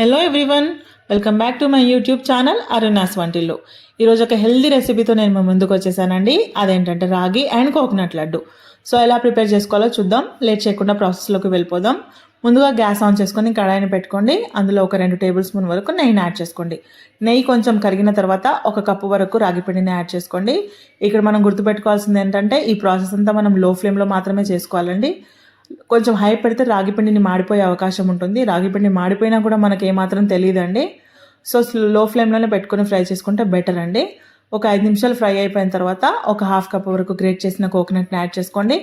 Hello everyone welcome back to my YouTube channel Aruna's వంటిల్లు ఈరోజు ఒక హెల్దీ రెసిపీతో నేను మీ ముందుకు వచ్చేసానండి. అదేంటంటే రాగి అండ్ కోకోనట్ లడ్డు. సో ఎలా ప్రిపేర్ చేసుకోవాలో చూద్దాం. లేట్ చేయకుండా ప్రాసెస్లోకి వెళ్ళిపోదాం. ముందుగా గ్యాస్ ఆన్ చేసుకొని కడాయిని పెట్టుకోండి. అందులో ఒక రెండు టేబుల్ స్పూన్ వరకు నెయ్యిని యాడ్ చేసుకోండి. నెయ్యి కొంచెం కరిగిన తర్వాత ఒక కప్పు వరకు రాగి పిండిని యాడ్ చేసుకోండి. ఇక్కడ మనం గుర్తుపెట్టుకోవాల్సింది ఏంటంటే ఈ ప్రాసెస్ అంతా మనం లో ఫ్లేమ్లో మాత్రమే చేసుకోవాలండి. కొంచెం హై పెడితే రాగి పిండిని మాడిపోయే అవకాశం ఉంటుంది. రాగిపిండి మాడిపోయినా కూడా మనకి ఏమాత్రం తెలియదండి సో లో ఫ్లేమ్లోనే పెట్టుకొని ఫ్రై చేసుకుంటే బెటర్ అండి. ఒక ఐదు నిమిషాలు ఫ్రై అయిపోయిన తర్వాత ఒక హాఫ్ కప్ వరకు గ్రేట్ చేసిన కోకోనట్ని యాడ్ చేసుకోండి.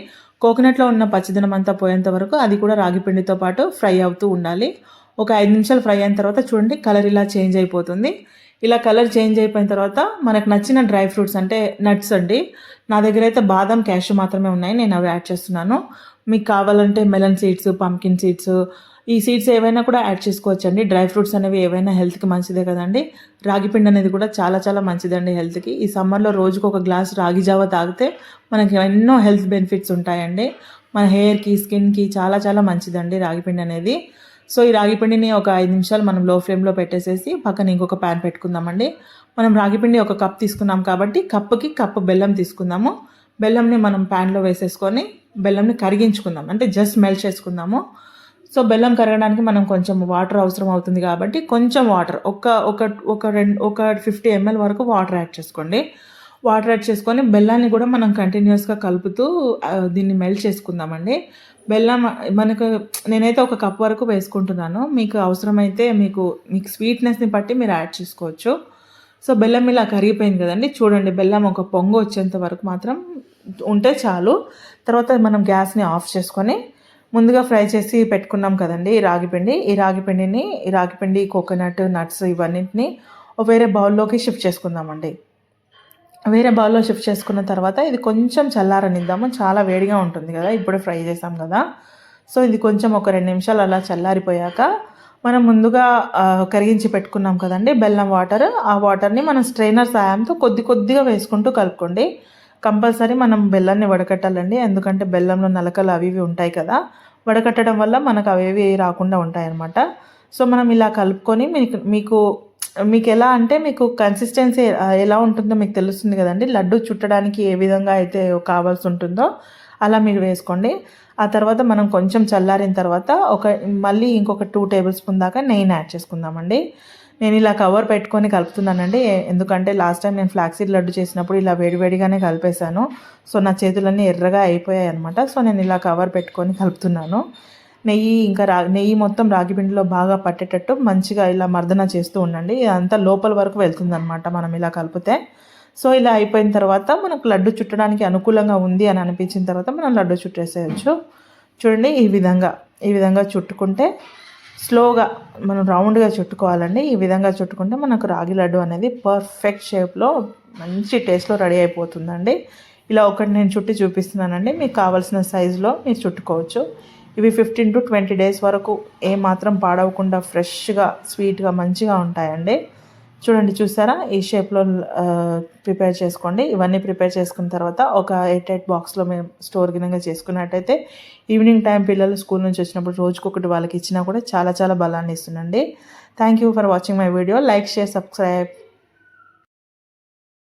కోకోనట్లో ఉన్న పచ్చిదనం అంతా పోయేంత వరకు అది కూడా రాగి పిండితో పాటు ఫ్రై అవుతూ ఉండాలి. ఒక ఐదు నిమిషాలు ఫ్రై అయిన తర్వాత చూడండి కలర్ ఇలా చేంజ్ అయిపోతుంది. ఇలా కలర్ చేంజ్ అయిపోయిన తర్వాత మనకు నచ్చిన డ్రై ఫ్రూట్స్ అంటే నట్స్ అండి. నా దగ్గర అయితే బాదం క్యాష్ మాత్రమే ఉన్నాయి. నేను అవి యాడ్ చేస్తున్నాను. మీకు కావాలంటే మెలన్ సీడ్స్ పంకిన్ సీడ్స్ ఈ సీడ్స్ ఏవైనా కూడా యాడ్ చేసుకోవచ్చండి. డ్రై ఫ్రూట్స్ అనేవి ఏవైనా హెల్త్కి మంచిదే కదండి. రాగి పిండి అనేది కూడా చాలా చాలా మంచిదండి హెల్త్కి. ఈ సమ్మర్లో రోజుకు ఒక గ్లాస్ రాగి జావ తాగితే మనకి ఎన్నో హెల్త్ బెనిఫిట్స్ ఉంటాయండి. మన హెయిర్కి స్కిన్కి చాలా చాలా మంచిదండి రాగి పిండి అనేది. సో ఈ రాగి పిండిని ఒక ఐదు నిమిషాలు మనం లో ఫ్లేమ్లో పెట్టేసేసి పక్కన ఇంకొక ప్యాన్ పెట్టుకుందామండి. మనం రాగి పిండి ఒక కప్ తీసుకున్నాం కాబట్టి కప్పుకి కప్పు బెల్లం తీసుకుందాము. బెల్లంని మనం ప్యాన్లో వేసేసుకొని బెల్లంని కరిగించుకుందాం. అంటే జస్ట్ మెల్ట్ చేసుకుందాము. సో బెల్లం కరగడానికి మనం కొంచెం వాటర్ అవసరం అవుతుంది కాబట్టి కొంచెం వాటర్ ఒక ఒక ఒక రెండు ఒక ఫిఫ్టీ ఎంఎల్ వరకు వాటర్ యాడ్ చేసుకోండి. వాటర్ యాడ్ చేసుకొని బెల్లాన్ని కూడా మనం కంటిన్యూస్గా కలుపుతూ దీన్ని మెల్ట్ చేసుకుందామండి. బెల్లం మనకు నేనైతే ఒక కప్ వరకు వేసుకుంటున్నాను. మీకు అవసరమైతే మీకు మీకు స్వీట్నెస్ని బట్టి మీరు యాడ్ చేసుకోవచ్చు. సో బెల్లం ఇలా కరిగిపోయింది కదండి. చూడండి బెల్లం ఒక పొంగు వచ్చేంత వరకు మాత్రం ఉంటే చాలు. తర్వాత మనం గ్యాస్ని ఆఫ్ చేసుకొని ముందుగా ఫ్రై చేసి పెట్టుకున్నాం కదండి ఈ రాగిపిండి ఈ రాగిపిండిని ఈ రాగిపిండి కోకోనట్ నట్స్ ఇవన్నింటిని వేరే బౌల్లోకి షిఫ్ట్ చేసుకుందామండి. వేరే బౌల్లో షిఫ్ట్ చేసుకున్న తర్వాత ఇది కొంచెం చల్లారనిద్దాము. చాలా వేడిగా ఉంటుంది కదా ఇప్పుడే ఫ్రై చేసాం కదా. సో ఇది కొంచెం ఒక రెండు నిమిషాలు అలా చల్లారిపోయాక మనం ముందుగా కరిగించి పెట్టుకున్నాం కదండి బెల్లం వాటర్. ఆ వాటర్ని మనం స్ట్రైనర్ సాయంతో కొద్ది కొద్దిగా వేసుకుంటూ కలుపుకోండి. కంపల్సరీ మనం బెల్లాన్ని వడకట్టాలండి. ఎందుకంటే బెల్లంలో నలకలు అవి ఇవి ఉంటాయి కదా. వడకట్టడం వల్ల మనకు అవేవి రాకుండా ఉంటాయి అన్నమాట సో మనం ఇలా కలుపుకొని మీకు మీకు మీకు ఎలా అంటే మీకు కన్సిస్టెన్సీ ఎలా ఉంటుందో మీకు తెలుస్తుంది కదండి. లడ్డు చుట్టడానికి ఏ విధంగా అయితే కావాల్సి ఉంటుందో అలా మీరు వేసుకోండి. ఆ తర్వాత మనం కొంచెం చల్లారిన తర్వాత ఒక మళ్ళీ ఇంకొక టూ టేబుల్ స్పూన్ దాకా నెయ్యిని యాడ్ చేసుకుందామండి. నేను ఇలా కవర్ పెట్టుకొని కలుపుతున్నానండి. ఎందుకంటే లాస్ట్ టైం నేను ఫ్లాక్సీడ్ లడ్డు చేసినప్పుడు ఇలా వేడివేడిగానే కలిపేశాను. సో నా చేతులన్నీ ఎర్రగా అయిపోయాయి అనమాట సో నేను ఇలా కవర్ పెట్టుకొని కలుపుతున్నాను. నెయ్యి ఇంకా రా నెయ్యి మొత్తం రాగి పిండిలో బాగా పట్టేటట్టు మంచిగా ఇలా మర్దన చేస్తూ ఉండండి. అంతా లోపల వరకు వెళ్తుందనమాట మనం ఇలా కలిపితే. సో ఇలా అయిపోయిన తర్వాత మనకు లడ్డు చుట్టడానికి అనుకూలంగా ఉంది అని అనిపించిన తర్వాత మనం లడ్డు చుట్టేసేయచ్చు. చూడండి ఈ విధంగా ఈ విధంగా చుట్టుకుంటే స్లోగా మనం రౌండ్గా చుట్టుకోవాలండి. ఈ విధంగా చుట్టుకుంటే మనకు రాగి లడ్డు అనేది పర్ఫెక్ట్ షేప్లో మంచి టేస్ట్లో రెడీ అయిపోతుందండి. ఇలా ఒకటి నేను చుట్టి చూపిస్తున్నానండి. మీకు కావాల్సిన సైజులో మీరు చుట్టుకోవచ్చు. ఇవి ఫిఫ్టీన్ టు ట్వంటీ డేస్ వరకు ఏమాత్రం పాడవకుండా ఫ్రెష్గా స్వీట్గా మంచిగా ఉంటాయండి. చూడండి చూసారా? ఈ షేప్లో ప్రిపేర్ చేసుకోండి. ఇవన్నీ ప్రిపేర్ చేసుకున్న తర్వాత ఒక ఎయిట్ ఎయిట్ బాక్స్లో మేము స్టోర్ గినంగా చేసుకున్నట్టయితే ఈవినింగ్ టైం పిల్లలు స్కూల్ నుంచి వచ్చినప్పుడు రోజుకొకటి వాళ్ళకి ఇచ్చినా కూడా చాలా చాలా బలాన్ని ఇస్తుందండి. Thank you for watching my video. Like share subscribe.